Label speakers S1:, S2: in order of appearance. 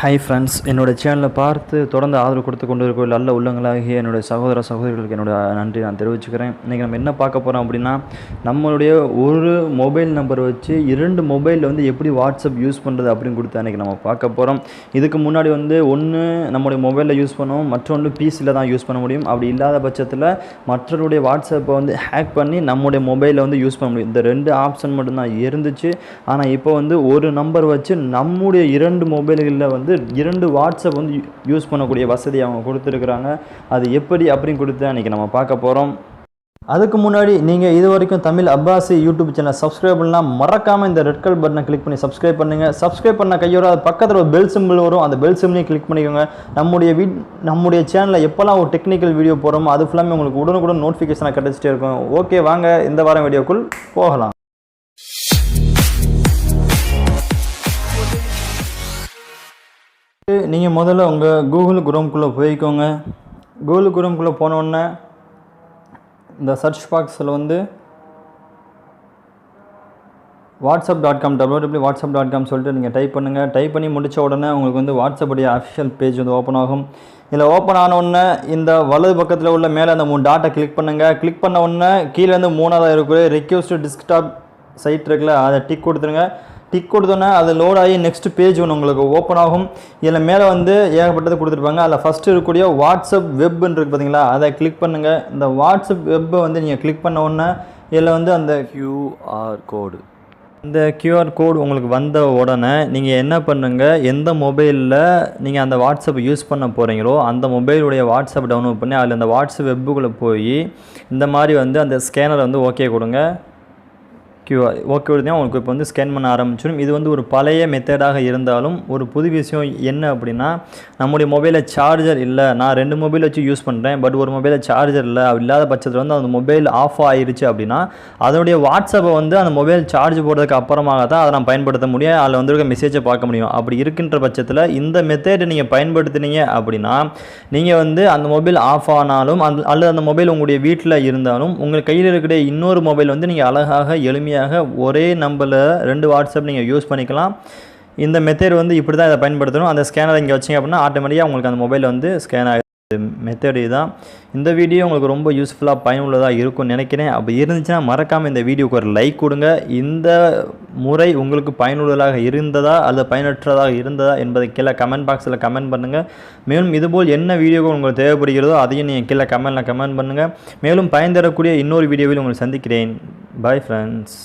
S1: Hi friends என்னோடய சேனலை பார்த்து தொடர்ந்து ஆதரவு கொடுத்து கொண்டு இருக்க நல்ல உள்ளங்களாகிய என்னுடைய சகோதர சகோதரிகளுக்கு என்னோட நன்றி நான் தெரிவிச்சுக்கிறேன். இன்றைக்கி நம்ம என்ன பார்க்க போகிறோம் அப்படின்னா நம்மளுடைய ஒரு மொபைல் நம்பர் வச்சு இரண்டு மொபைலில் வந்து எப்படி வாட்ஸ்அப் யூஸ் பண்ணுறது அப்படின்னு கொடுத்து அன்றைக்கி நம்ம பார்க்க போகிறோம் இதுக்கு முன்னாடி வந்து ஒன்று நம்முடைய மொபைலில் யூஸ் பண்ணுவோம் மற்றொன்று பிசியில் தான் யூஸ் பண்ண முடியும். அப்படி இல்லாத பட்சத்தில் மற்றவருடைய வாட்ஸ்அப்பை வந்து ஹேக் பண்ணி நம்முடைய மொபைலில் வந்து யூஸ் பண்ண முடியும். இந்த ரெண்டு ஆப்ஷன் மட்டும்தான் இருந்துச்சு. ஆனால் இப்போ வந்து ஒரு நம்பர் வச்சு நம்முடைய இரண்டு மொபைல்களில் வந்து வந்து இரண்டு வாட்ஸ்அப் வந்து யூஸ் பண்ணக்கூடிய வசதி அவங்க கொடுத்துருக்குறாங்க. அது எப்படி அப்படின்னு கொடுத்து அன்றைக்கி நம்ம பார்க்க போகிறோம் அதுக்கு முன்னாடி நீங்கள் இது வரைக்கும் Tamil Abbasi YouTube channel subscribe பண்ணலாம் மறக்காமல் இந்த ரெட் கலர் பட்டனை கிளிக் பண்ணி சப்ஸ்கிரைப் பண்ணுங்கள் சப்ஸ்கிரைப் பண்ண கையோட அது பக்கத்தில் ஒரு பெல் சிம்பிள் வரும். அந்த பெல் சிம்பிளையும் கிளிக் பண்ணிக்கோங்க. நம்முடைய வீட் நம்முடைய சேனலில் எப்போல்லாம் ஒரு டெக்னிக்கல் வீடியோ போகிறோமோ அது ஃபுல்லாமே உங்களுக்கு உடனுக்குடன் நோட்டிஃபிகேஷனாக கிடச்சிட்டே இருக்கும். ஓகே வாங்க இந்த வாரம் வீடியோக்குள் போகலாம். நீங்கள் முதல்ல உங்கள் கூகுள் குரோம்குள்ளே போய்க்கோங்க. கூகுள் குரோம்குள்ளே போனோடனே இந்த சர்ச் பாக்ஸில் வந்து WhatsApp dot com W WhatsApp dot com சொல்லிட்டு நீங்கள் டைப் பண்ணுங்கள் டைப் பண்ணி முடித்த உடனே உங்களுக்கு வந்து வாட்ஸ்அப்புடைய அஃபிஷியல் பேஜ் வந்து ஓப்பன் ஆகும். இதில் ஓப்பன் ஆனவுடனே இந்த வலது பக்கத்தில் உள்ள மேலே அந்த மூணு டாட்டை கிளிக் பண்ணுங்கள் கிளிக் பண்ண உடனே கீழே வந்து மூணாவது இருக்கிற ரெக்யூஸ்ட் டிஸ்க்டாப் சைட் இருக்குல்ல அதை டிக் கொடுத்துருங்க. டிக் கொடுத்தோன்னே அது லோட் ஆகி நெக்ஸ்ட் பேஜ் ஒன்று உங்களுக்கு ஓப்பன் ஆகும். இதில் மேலே வந்து ஏகப்பட்டது கொடுத்துருப்பாங்க. அதில் ஃபஸ்ட்டு இருக்கக்கூடிய வாட்ஸ்அப் வெப்னு இருக்குது பார்த்தீங்களா அதை கிளிக் பண்ணுங்கள் இந்த வாட்ஸ்அப் வெப்பை வந்து நீங்கள் கிளிக் பண்ண உடனே இதில் வந்து அந்த
S2: QR கோடு
S1: இந்த QR கோட் உங்களுக்கு வந்த உடனே நீங்கள் என்ன பண்ணுங்கள் எந்த மொபைலில் நீங்கள் அந்த வாட்ஸ்அப் யூஸ் பண்ண போகிறீங்களோ அந்த மொபைலுடைய வாட்ஸ்அப் டவுன்லோட் பண்ணி அதில் அந்த வாட்ஸ்அப் வெப்புக்குள்ளே போய் இந்த மாதிரி வந்து அந்த ஸ்கேனரை வந்து ஓகே கொடுங்க. கியூஆர் ஓகே கொடுத்தா உங்களுக்கு இப்போ வந்து ஸ்கேன் பண்ண ஆரம்பிச்சிடும். இது வந்து ஒரு பழைய மெத்தடாக இருந்தாலும் ஒரு புது விஷயம் என்ன அப்படின்னா நம்முடைய மொபைலில் சார்ஜர் இல்லை. நான் ரெண்டு மொபைல் வச்சு யூஸ் பண்ணுறேன் பட் ஒரு மொபைலில் சார்ஜர் இல்லை. இல்லாத பட்சத்தில் வந்து அந்த மொபைல் ஆஃப் ஆயிடுச்சு அப்படின்னா அதனுடைய வாட்ஸ்அப்பை வந்து அந்த மொபைல் சார்ஜ் போடுறதுக்கு அப்புறமாக தான் அதை நான் பயன்படுத்த முடியும். அதில் வந்துருக்க மெசேஜை பார்க்க முடியும். அப்படி இருக்கின்ற பட்சத்தில் இந்த மெத்தேடை நீங்கள் பயன்படுத்தினீங்க அப்படின்னா நீங்கள் வந்து அந்த மொபைல் ஆஃப் ஆனாலும் அந்த அல்லது அந்த மொபைல் உங்களுடைய வீட்டில் இருந்தாலும் உங்கள் கையில் இருக்கிற இன்னொரு மொபைல் வந்து நீங்கள் அழகாக எளிமையாக ஒரே நம்பரில் ரெண்டு வாட்ஸ்அப் நீங்கள் யூஸ் பண்ணிக்கலாம். இந்த மெத்தேட் வந்து இப்படி தான் இதை பயன்படுத்தணும். அந்த ஸ்கேனர் இங்கே வச்சிங்க அப்படின்னா ஆட்டோமேட்டிக்காக உங்களுக்கு அந்த மொபைல் வந்து ஸ்கேன் ஆகிடும் மெத்தட் தான் இந்த வீடியோ உங்களுக்கு ரொம்ப யூஸ்ஃபுல்லாக பயனுள்ளதாக இருக்கும்னு நினைக்கிறேன். அப்படி இருந்துச்சுன்னா மறக்காமல் இந்த வீடியோக்கு ஒரு லைக் கொடுங்க. இந்த முறை உங்களுக்கு பயனுள்ளதாக இருந்ததா அல்லது பயனற்றதாக இருந்ததா என்பதை கீழே கமெண்ட் பாக்ஸில் கமெண்ட் பண்ணுங்கள் மேலும் இதுபோல் என்ன வீடியோக்கு உங்களுக்கு தேவைப்படுகிறதோ அதையும் நீங்கள் கீழே கமெண்ட்டில் கமெண்ட் பண்ணுங்கள் மேலும் பயன் தரக்கூடிய இன்னொரு வீடியோவில் உங்களை சந்திக்கிறேன். Bye friends